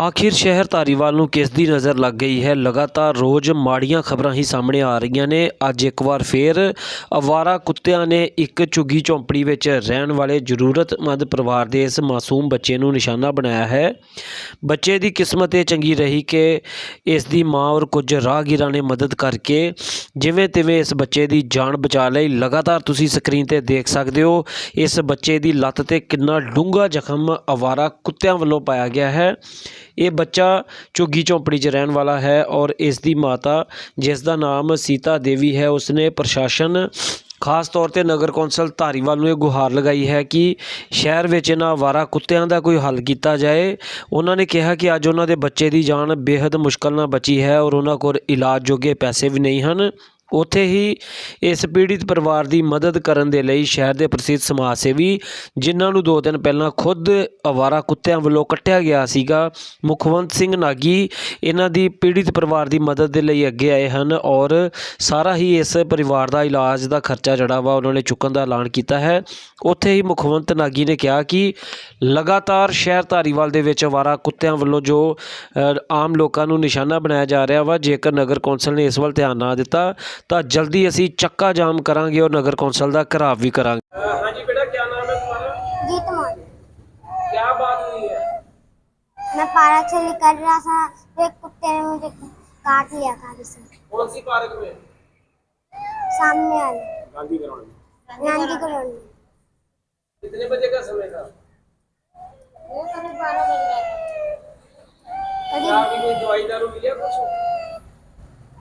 ਆਖਿਰ ਸ਼ਹਿਰ ਧਾਰੀਵਾਲ ਨੂੰ ਕਿਸ ਦੀ ਨਜ਼ਰ ਲੱਗ ਗਈ ਹੈ? ਲਗਾਤਾਰ ਰੋਜ਼ ਮਾੜੀਆਂ ਖਬਰਾਂ ਹੀ ਸਾਹਮਣੇ ਆ ਰਹੀਆਂ ਨੇ। ਅੱਜ ਇੱਕ ਵਾਰ ਫੇਰ ਅਵਾਰਾ ਕੁੱਤਿਆਂ ਨੇ ਇੱਕ ਝੁੱਗੀ ਝੌਂਪੜੀ ਵਿੱਚ ਰਹਿਣ ਵਾਲੇ ਜ਼ਰੂਰਤਮੰਦ ਪਰਿਵਾਰ ਦੇ ਇਸ ਮਾਸੂਮ ਬੱਚੇ ਨੂੰ ਨਿਸ਼ਾਨਾ ਬਣਾਇਆ ਹੈ। ਬੱਚੇ ਦੀ ਕਿਸਮਤ ਇਹ ਚੰਗੀ ਰਹੀ ਕਿ ਇਸ ਦੀ ਮਾਂ ਔਰ ਕੁਝ ਰਾਹਗੀਰਾਂ ਨੇ ਮਦਦ ਕਰਕੇ ਜਿਵੇਂ ਤਿਵੇਂ ਇਸ ਬੱਚੇ ਦੀ ਜਾਨ ਬਚਾ ਲਈ। ਲਗਾਤਾਰ ਤੁਸੀਂ ਸਕਰੀਨ ਤੇ ਦੇਖ ਸਕਦੇ ਹੋ, ਇਸ ਬੱਚੇ ਦੀ ਲੱਤ ਤੇ ਕਿੰਨਾ ਡੂੰਘਾ ਜ਼ਖਮ ਅਵਾਰਾ ਕੁੱਤਿਆਂ ਵੱਲੋਂ ਪਾਇਆ ਗਿਆ ਹੈ। ਇਹ ਬੱਚਾ ਝੁੱਗੀ ਝੌਂਪੜੀ 'ਚ ਰਹਿਣ ਵਾਲਾ ਹੈ ਔਰ ਇਸ ਦੀ ਮਾਤਾ ਜਿਸ ਦਾ ਨਾਮ ਸੀਤਾ ਦੇਵੀ ਹੈ, ਉਸਨੇ ਪ੍ਰਸ਼ਾਸਨ, ਖਾਸ ਤੌਰ ਤੇ ਨਗਰ ਕੌਂਸਲ ਧਾਰੀਵਾਲ ਨੂੰ ਇਹ ਗੁਹਾਰ ਲਗਾਈ ਹੈ ਕਿ ਸ਼ਹਿਰ ਵਿੱਚ ਇਹਨਾਂ ਆਵਾਰਾ ਕੁੱਤਿਆਂ ਦਾ ਕੋਈ ਹੱਲ ਕੀਤਾ ਜਾਏ। ਉਹਨਾਂ ਨੇ ਕਿਹਾ ਕਿ ਅੱਜ ਉਹਨਾਂ ਦੇ ਬੱਚੇ ਦੀ ਜਾਨ ਬੇहद ਮੁਸ਼ਕਲ ਨਾਲ ਬਚੀ ਹੈ ਔਰ ਉਹਨਾਂ ਕੋਲ ਇਲਾਜ ਜੋਗੇ ਪੈਸੇ ਵੀ ਨਹੀਂ ਹਨ। ਉੱਥੇ ਹੀ ਇਸ ਪੀੜਿਤ ਪਰਿਵਾਰ ਦੀ ਮਦਦ ਕਰਨ ਦੇ ਲਈ ਸ਼ਹਿਰ ਦੇ ਪ੍ਰਸਿੱਧ ਸਮਾਜ ਸੇਵੀ, ਜਿਨ੍ਹਾਂ ਨੂੰ ਦੋ ਦਿਨ ਪਹਿਲਾਂ ਖੁਦ ਅਵਾਰਾ ਕੁੱਤਿਆਂ ਵੱਲੋਂ ਕੱਟਿਆ ਗਿਆ ਸੀਗਾ, ਮੁਖਵੰਤ ਸਿੰਘ ਨਾਗੀ, ਇਹਨਾਂ ਦੀ ਪੀੜਿਤ ਪਰਿਵਾਰ ਦੀ ਮਦਦ ਦੇ ਲਈ ਅੱਗੇ ਆਏ ਹਨ ਔਰ ਸਾਰਾ ਹੀ ਇਸ ਪਰਿਵਾਰ ਦਾ ਇਲਾਜ ਦਾ ਖਰਚਾ ਜਿਹੜਾ ਵਾ ਉਹਨਾਂ ਨੇ ਚੁੱਕਣ ਦਾ ਐਲਾਨ ਕੀਤਾ ਹੈ। ਉੱਥੇ ਹੀ ਮੁਖਵੰਤ ਨਾਗੀ ਨੇ ਕਿਹਾ ਕਿ ਲਗਾਤਾਰ ਸ਼ਹਿਰ ਧਾਰੀਵਾਲ ਦੇ ਵਿੱਚ ਅਵਾਰਾ ਕੁੱਤਿਆਂ ਵੱਲੋਂ ਜੋ ਆਮ ਲੋਕਾਂ ਨੂੰ ਨਿਸ਼ਾਨਾ ਬਣਾਇਆ ਜਾ ਰਿਹਾ ਵਾ, ਜੇਕਰ ਨਗਰ ਕੌਂਸਲ ਨੇ ਇਸ ਵੱਲ ਧਿਆਨ ਨਾ ਦਿੱਤਾ ਤਾਂ ਜਲਦੀ ਅਸੀਂ ਚੱਕਾ ਜਾਮ ਕਰਾਂਗੇ ਔਰ ਨਗਰ ਕੌਂਸਲ ਦਾ ਘਰਾਵ ਵੀ ਕਰਾਂਗੇ हाँ जी बेटा क्या नाम है तुम्हारा जीत मोहन क्या बात हुई है मैं पार्क से निकल रहा था तो एक कुत्ते ने मुझे काट लिया गाड़ी से कौन सी पार्क में सामने वाले गांधी ग्राउंड में गांधी कॉलोनी में। कितने बजे का समय था क्या करीब अभी कोई दवाई दारू मिली है कुछ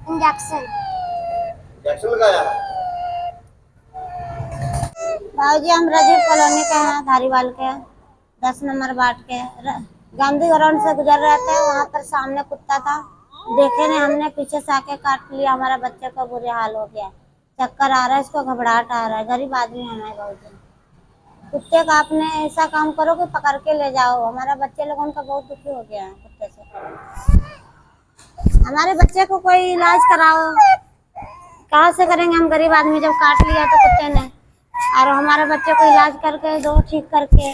इंजेक्शन इंजेक्शन हम राजीव कॉलोनी के हैं, धारीवाल के, दस नंबर वार्ड के। गांधी ग्राउंड से गुजर रहे थे, वहाँ पर सामने कुत्ता था। देखे नहीं हमने, पीछे से आके काट लिया, हमारा बच्चे का बुरे हाल हो गया। चक्कर आ रहा है, इसको घबराहट आ रहा है। गरीब आदमी हमारे भाजी कुत्ते का आपने ऐसा काम करो कि पकड़ के ले जाओ। हमारा बच्चे लोगों का बहुत दुखी हो गया है, कुत्ते से। हमारे बच्चे को कोई इलाज कराओ। कहाँ से करेंगे? हम गरीब आदमी जब काट लिया तो कुत्ते ने। और हमारे बच्चे को इलाज करके, दो ठीक करके।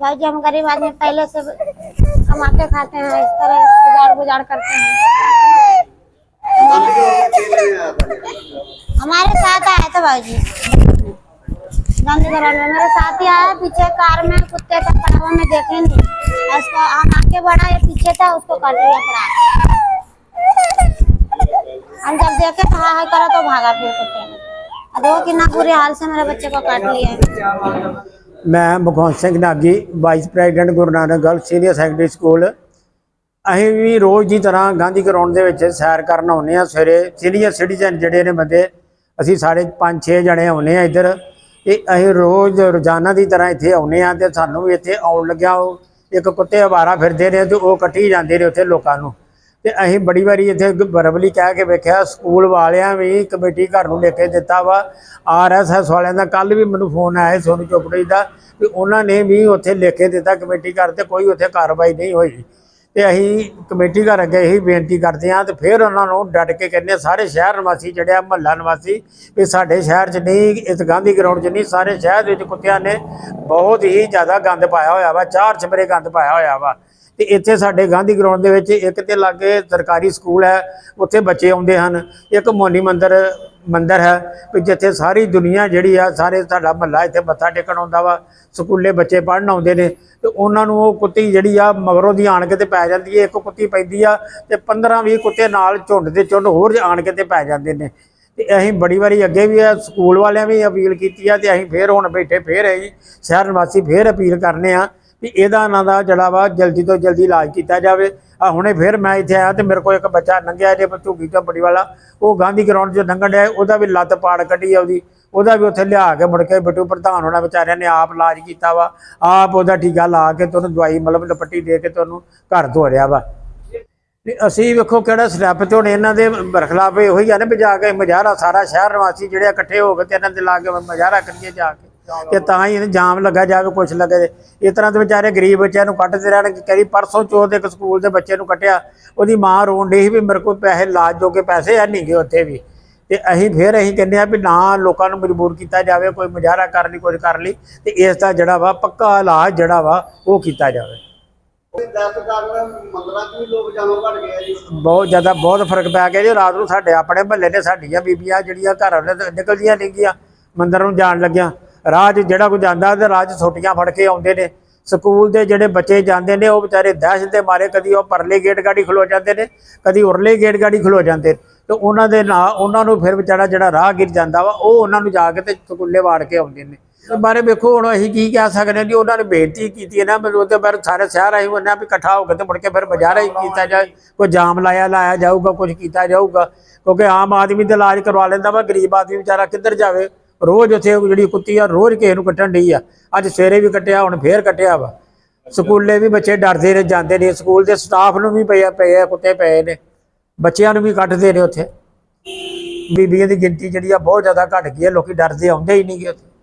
भाई जी, हम गरीब आदमी पहले से कमाते खाते हैं, इस तरह गुजार गुजार करते हैं। हमारे साथ आया था भाई जी। गांधी ग्राउंड में। मेरे साथ ही आया, पीछे कार में कुत्ते का पड़ा हुआ मैं देखे नहीं उसको आके बढ़ा, ये पीछे था, उसको काट लिया, पड़ा। देखे तो हाँ हाँ करा तो भागा फिर कुत्ते ने और देखो कितना बुरे हाल से मेरे बच्चे को काट लिया है ਮੈਂ Mukhwant Singh Nagi vice president Guru Nanak girl senior secondary school ਅਸੀਂ ਵੀ ਰੋਜ਼ ਦੀ ਤਰ੍ਹਾਂ ਗਾਂਧੀ ਗਰਾਊਂਡ ਦੇ ਵਿੱਚ ਸੈਰ ਕਰਨ ਆਉਂਦੇ ਆ ਸਵੇਰੇ ਸੀਨੀਅਰ ਸਿਟੀਜ਼ਨ ਜਿਹੜੇ ਨੇ ਬੰਦੇ ਅਸੀਂ ਸਾਰੇ 5-6 ਜਣੇ ਆਉਂਦੇ ਆ ਇੱਧਰ ਇਹ ਅਸੀਂ ਰੋਜ਼ ਰੋਜ਼ਾਨਾ ਦੀ ਤਰ੍ਹਾਂ ਇੱਥੇ ਆਉਂਦੇ ਆ ਤੇ ਸਾਨੂੰ ਵੀ ਇੱਥੇ ਆਉਣ ਲੱਗਿਆ ਉਹ ਇੱਕ ਕੁੱਤੇ ਆਵਾਰਾ ਫਿਰਦੇ ਨੇ ਤੇ ਉਹ ਕੱਟੀ ਜਾਂਦੇ ਨੇ ਉੱਥੇ ਲੋਕਾਂ ਨੂੰ ਤੇ ਅਸੀਂ ਬੜੀ ਵਾਰੀ ਇੱਥੇ ਬਰਬਲੀ ਕਹਿ ਕੇ ਵੇਖਿਆ, ਸਕੂਲ ਵਾਲਿਆਂ ਵੀ ਕਮੇਟੀ ਘਰ ਨੂੰ ਲੈ ਕੇ ਦਿੱਤਾ ਵਾ। ਆਰਐਸਐਸ ਵਾਲਿਆਂ ਦਾ ਕੱਲ ਵੀ ਮੈਨੂੰ ਫੋਨ ਆਇਆ ਸੀ ਸੋਨੂ ਚੋਪੜੀ ਦਾ ਵੀ ਉਹਨਾਂ ਨੇ ਵੀ ਉੱਥੇ ਲਿਖ ਕੇ ਦਿੱਤਾ ਕਮੇਟੀ ਘਰ ਤੇ ਕੋਈ ਉੱਥੇ ਕਾਰਵਾਈ ਨਹੀਂ ਹੋਈ। ਤੇ ਅਸੀਂ ਕਮੇਟੀ ਘਰ ਅੱਗੇ ਇਹੀ ਬੇਨਤੀ ਕਰਦੇ ਹਾਂ ਤੇ ਫਿਰ ਉਹਨਾਂ ਨੂੰ ਡਟ ਕੇ ਕਹਿੰਦੇ ਹਾਂ, ਸਾਰੇ ਸ਼ਹਿਰ ਨਿਵਾਸੀ ਜਿਹੜੇ ਆ, ਮਹੱਲਾ ਨਿਵਾਸੀ ਵੀ ਸਾਡੇ ਸ਼ਹਿਰ 'ਚ ਨਹੀਂ, ਇਸ ਗਾਂਧੀ ਗਰਾਊਂਡ 'ਚ ਨਹੀਂ, ਸਾਰੇ ਸ਼ਹਿਰ ਦੇ ਵਿੱਚ ਕੁੱਤਿਆਂ ਨੇ ਬਹੁਤ ਹੀ ਜ਼ਿਆਦਾ ਗੰਦ ਪਾਇਆ ਹੋਇਆ ਵਾ, ਚਾਰ ਚਮਰੇ ਗੰਦ ਪਾਇਆ ਹੋਇਆ ਵਾ। ਤੇ ਇੱਥੇ ਸਾਡੇ ਗਾਂਧੀ ਗਰਾਊਂਡ ਦੇ ਵਿੱਚ ਇੱਕ ਤੇ ਲਾਗੇ ਸਰਕਾਰੀ ਸਕੂਲ ਹੈ, ਉੱਥੇ ਬੱਚੇ ਆਉਂਦੇ ਹਨ। ਇੱਕ ਮੋਨੀ ਮੰਦਰ ਮੰਦਰ ਹੈ ਵੀ ਜਿੱਥੇ ਸਾਰੀ ਦੁਨੀਆ ਜਿਹੜੀ ਆ, ਸਾਰੇ ਸਾਡਾ ਮਹੱਲਾ ਇੱਥੇ ਮੱਥਾ ਟੇਕਣ ਆਉਂਦਾ ਵਾ, ਸਕੂਲੇ ਬੱਚੇ ਪੜ੍ਹਨ ਆਉਂਦੇ ਨੇ। ਤੇ ਉਹਨਾਂ ਨੂੰ ਉਹ ਕੁੱਤੀ ਜਿਹੜੀ ਆ, ਮਗਰੋਂ ਦੀ ਆਣ ਕੇ ਤੇ ਪੈ ਜਾਂਦੀ ਹੈ ਇੱਕ ਕੁੱਤੀ ਪੈਂਦੀ ਆ ਤੇ 15 20 ਕੁੱਤੇ ਨਾਲ ਝੁੰਡ ਦੇ ਝੁੰਡ ਹੋਰ ਆਣ ਕੇ ਤੇ ਪੈ ਜਾਂਦੇ ਨੇ। ਤੇ ਅਸੀਂ ਬੜੀ ਵਾਰੀ ਅੱਗੇ ਵੀ ਆ, ਸਕੂਲ ਵਾਲਿਆਂ ਵੀ ਅਪੀਲ ਕੀਤੀ ਆ ਤੇ ਅਸੀਂ ਫੇਰ ਹੁਣ ਬੈਠੇ, ਫੇਰ ਅਸੀਂ ਸ਼ਹਿਰ ਨਿਵਾਸੀ ਫੇਰ ਅਪੀਲ ਕਰਨੇ ਆ ਵੀ ਇਹਦਾ ਇਹਨਾਂ ਦਾ ਜਿਹੜਾ ਵਾ ਜਲਦੀ ਤੋਂ ਜਲਦੀ ਇਲਾਜ ਕੀਤਾ ਜਾਵੇ। ਆ ਹੁਣੇ ਫਿਰ ਮੈਂ ਇੱਥੇ ਆਇਆ ਤੇ ਮੇਰੇ ਕੋਲ ਇੱਕ ਬੱਚਾ ਲੰਘਿਆ ਜੇ ਝੁੱਗੀ ਝੰਪੜੀ ਵਾਲਾ। ਉਹ ਗਾਂਧੀ ਗਰਾਊਂਡ 'ਚ ਲੰਘਣ ਡਿਆ, ਉਹਦਾ ਵੀ ਲੱਤ ਪਾੜ ਕੱਢੀ ਆ ਉਹਦੀ। ਉਹਦਾ ਵੀ ਉੱਥੇ ਲਿਆ ਕੇ ਮੁੜ ਕੇ ਬਿੱਟੂ ਪ੍ਰਧਾਨ ਹੋਣਾ ਵਿਚਾਰਿਆਂ ਨੇ ਆਪ ਇਲਾਜ ਕੀਤਾ ਵਾ। ਆਪ ਉਹਦਾ ਟੀਕਾ ਲਾ ਕੇ ਤੁਹਾਨੂੰ ਦਵਾਈ ਮਤਲਬ ਲਪੱਟੀ ਦੇ ਕੇ ਤੁਹਾਨੂੰ ਉਹਨੂੰ ਘਰ ਧੋਰਿਆ ਵਾ। ਤੇ ਅਸੀਂ ਵੇਖੋ ਕਿਹੜਾ ਸਟੈਪ ਤੇ ਹੁਣ ਇਹਨਾਂ ਦੇ ਬਰਖਲਾਫ ਇਹੋ ਹੀ ਆ ਨਾ ਵੀ ਜਾ ਕੇ ਮਜ਼ਾਰਾ ਸਾਰਾ ਸ਼ਹਿਰ ਨਿਵਾਸੀ ਜਿਹੜੇ ਇਕੱਠੇ ਹੋ ਕੇ ਤੇ ਇਹਨਾਂ ਦੇ ਲਾ ਕੇ ਮਜ਼ਾਰਾ ਕਰੀਏ ਜਾ ਕੇ। ਤੇ ਤਾਂ ਹੀ ਇਹਨੂੰ ਜਾਮ ਲੱਗਾ ਜਾਵੇ ਕੁਛ ਲੱਗੇ ਇਸ ਤਰ੍ਹਾਂ ਦੇ ਵਿਚਾਰੇ ਗਰੀਬ ਬੱਚਿਆਂ ਨੂੰ ਕੱਟਦੇ ਰਹਿਣ ਕਰੀ ਪਰਸੋਂ ਚੋਥ ਇੱਕ ਸਕੂਲ ਦੇ ਬੱਚੇ ਨੂੰ ਕੱਟਿਆ ਉਹਦੀ ਮਾਂ ਰੋਣ ਡਈ ਵੀ ਮੇਰੇ ਕੋਲ ਪੈਸੇ ਲਾਜ ਜੋਗੇ ਪੈਸੇ ਹੈ ਨਹੀਂ ਗੇ ਉੱਥੇ ਵੀ। ਤੇ ਅਸੀਂ ਫਿਰ ਅਸੀਂ ਕਹਿੰਦੇ ਆ ਵੀ ਨਾ ਲੋਕਾਂ ਨੂੰ ਮਜਬੂਰ ਕੀਤਾ ਜਾਵੇ ਕੋਈ ਮੁਜ਼ਾਹਰਾ ਕਰਨ ਲਈ ਕੁਝ ਕਰ ਲਈ ਤੇ ਇਸ ਦਾ ਜਿਹੜਾ ਵਾ ਪੱਕਾ ਇਲਾਜ ਜਿਹੜਾ ਵਾ ਉਹ ਕੀਤਾ ਜਾਵੇ। ਬਹੁਤ ਜ਼ਿਆਦਾ ਬਹੁਤ ਫ਼ਰਕ ਪੈ ਗਿਆ ਜੀ। ਰਾਤ ਨੂੰ ਸਾਡੇ ਆਪਣੇ ਮਹੱਲੇ ਦੇ ਸਾਡੀਆਂ ਬੀਬੀਆਂ ਜਿਹੜੀਆਂ ਘਰਾਂ ਦੇ ਨਿਕਲਦੀਆਂ ਨੇਗੀਆਂ ਮੰਦਰ ਨੂੰ ਜਾਣ ਲੱਗਿਆ। ਰਾਹ 'ਚ ਜਿਹੜਾ ਕੋਈ ਜਾਂਦਾ ਤੇ ਰਾਹ 'ਚ ਛੋਟੀਆਂ ਫੜ ਕੇ ਆਉਂਦੇ ਨੇ। ਸਕੂਲ ਦੇ ਜਿਹੜੇ ਬੱਚੇ ਜਾਂਦੇ ਨੇ, ਉਹ ਵਿਚਾਰੇ ਦਹਿਸ਼ਤ ਦੇ ਮਾਰੇ, ਕਦੀ ਉਹ ਪਰਲੇ ਗੇਟ ਗਾੜੀ ਖਲੋ ਜਾਂਦੇ ਨੇ, ਕਦੀ ਉਰਲੇ ਗੇਟ ਗਾੜੀ ਖਲੋ ਜਾਂਦੇ ਨੇ। ਤੇ ਉਹਨਾਂ ਦੇ ਨਾਲ, ਉਹਨਾਂ ਨੂੰ ਫਿਰ ਵਿਚਾਰਾ ਜਿਹੜਾ ਰਾਹ ਗਿਰ ਜਾਂਦਾ ਵਾ, ਉਹ ਉਹਨਾਂ ਨੂੰ ਜਾ ਕੇ ਤੇ ਸਕੂਲੇ ਵਾੜ ਕੇ ਆਉਂਦੇ ਨੇ। ਇਸ ਬਾਰੇ ਵੇਖੋ, ਹੁਣ ਅਸੀਂ ਕੀ ਕਹਿ ਸਕਦੇ ਹਾਂ ਜੀ, ਉਹਨਾਂ ਨੇ ਬੇਨਤੀ ਕੀਤੀ ਹੈ ਨਾ, ਮੈਨੂੰ ਉਹਦੇ ਬਾਰੇ ਸਾਰੇ ਸ਼ਹਿਰ ਅਸੀਂ ਹੋਏ ਵੀ ਇਕੱਠਾ ਹੋ ਕੇ ਤੇ ਮੁੜ ਕੇ ਫਿਰ ਬਾਜ਼ਾਰ ਹੀ ਕੀਤਾ ਜਾਏ। ਕੋਈ ਜਾਮ ਲਾਇਆ ਲਾਇਆ ਜਾਊਗਾ ਕੁਝ ਕੀਤਾ ਜਾਊਗਾ। ਕਿਉਂਕਿ ਆਮ ਆਦਮੀ ਦਾ ਇਲਾਜ ਕਰਵਾ ਲੈਂਦਾ ਵਾ, ਗਰੀਬ ਆਦਮੀ ਵਿਚਾਰਾ ਕਿੱਧਰ ਜਾਵੇ? ਰੋਜ਼ ਉੱਥੇ ਜਿਹੜੀ ਕੁੱਤੀ ਆ, ਰੋਜ਼ ਕਿਸੇ ਨੂੰ ਕੱਟਣ ਡਈ ਆ। ਅੱਜ ਸਵੇਰੇ ਵੀ ਕੱਟਿਆ, ਹੁਣ ਫੇਰ ਕੱਟਿਆ ਵਾ। ਸਕੂਲੇ ਵੀ ਬੱਚੇ ਡਰਦੇ ਨੇ, ਜਾਂਦੇ ਨੇ। ਸਕੂਲ ਦੇ ਸਟਾਫ ਨੂੰ ਵੀ ਪਏ ਪਏ ਆ, ਕੁੱਤੇ ਪਏ ਨੇ। ਬੱਚਿਆਂ ਨੂੰ ਵੀ ਕੱਟਦੇ ਨੇ ਉੱਥੇ। ਬੀਬੀਆਂ ਦੀ ਗਿਣਤੀ ਜਿਹੜੀ ਆ, ਬਹੁਤ ਜ਼ਿਆਦਾ ਘਟ ਗਈ ਹੈ ਲੋਕੀ ਡਰਦੇ ਆਉਂਦੇ ਹੀ ਨਹੀਂ ਗੇ ਉੱਥੇ।